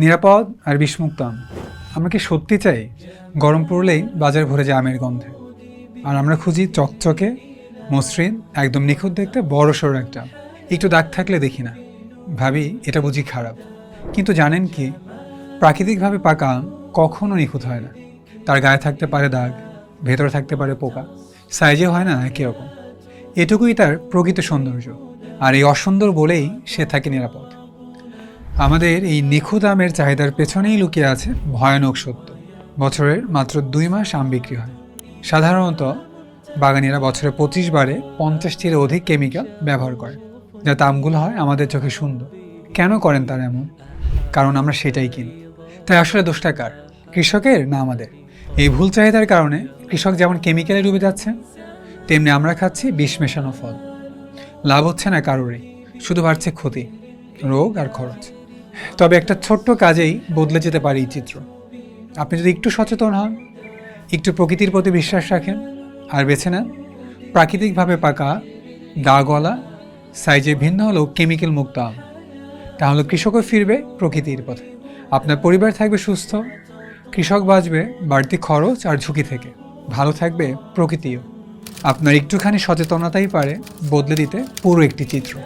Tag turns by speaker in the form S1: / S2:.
S1: নিরাপদ আর বিষমুক্ত আম। আমরা কি সত্যি চাই গরম পড়লেই বাজার ভরে যায় আমের গন্ধে? আর আমরা খুঁজি চকচকে, মসৃণ, একদম নিখুঁত দেখতে বড় সড়ো একটা একটু দাগ থাকলে দেখি না। ভাবি, এটা বুঝি খারাপ। কিন্তু জানেন কি, প্রাকৃতিকভাবে পাকা আম কখনো নিখুঁত হয় না। তার গায়ে থাকতে পারে দাগ, ভেতরে থাকতে পারে পোকা। সাইজে হয় না একই রকম। এটুকুই তার প্রকৃত সৌন্দর্য। আর এই অসুন্দর বলেই সে থাকে নিরাপদ। আমাদের এই নিখুঁত আমের চাহিদার পেছনেই লুকিয়ে আছে ভয়ানক সত্য। বছরের মাত্র দুই মাস আম বিক্রি হয়। সাধারণত বাগানিরা বছরে পঁচিশ বারে পঞ্চাশটির অধিক কেমিক্যাল ব্যবহার করে, যাতে আমগুলো হয় আমাদের চোখে সুন্দর। কেন করেন তারা এমন? কারণ আমরা সেটাই কিনি। তাই আসলে দোষটা কার? কৃষকের না আমাদের? এই ভুল চাহিদার কারণে কৃষক যেমন কেমিক্যালে ডুবে যাচ্ছে, তেমনি আমরা খাচ্ছি বিষ মেশানো ফল। লাভ হচ্ছে না কারোরই, শুধু বাড়ছে ক্ষতি, রোগ আর খরচ। তবে একটা ছোট্ট কাজেই বদলে যেতে পারে এই চিত্র। আপনি যদি একটু সচেতন হন, একটু প্রকৃতির প্রতি বিশ্বাস রাখেন, আর বেছে নেন, প্রাকৃতিকভাবে পাকা, দাগওয়ালা, সাইজে ভিন্ন হলেও কেমিক্যাল মুক্ত আম, তাহলে কৃষকও ফিরবে প্রকৃতির পথে। আপনার পরিবার থাকবে সুস্থ, কৃষক বাঁচবে, বাড়তি খরচ আর ঝুঁকি থেকে। ভালো থাকবে প্রকৃতিও। আপনার একটুখানি সচেতনতাই পারে বদলে দিতে পুরো একটি চিত্র।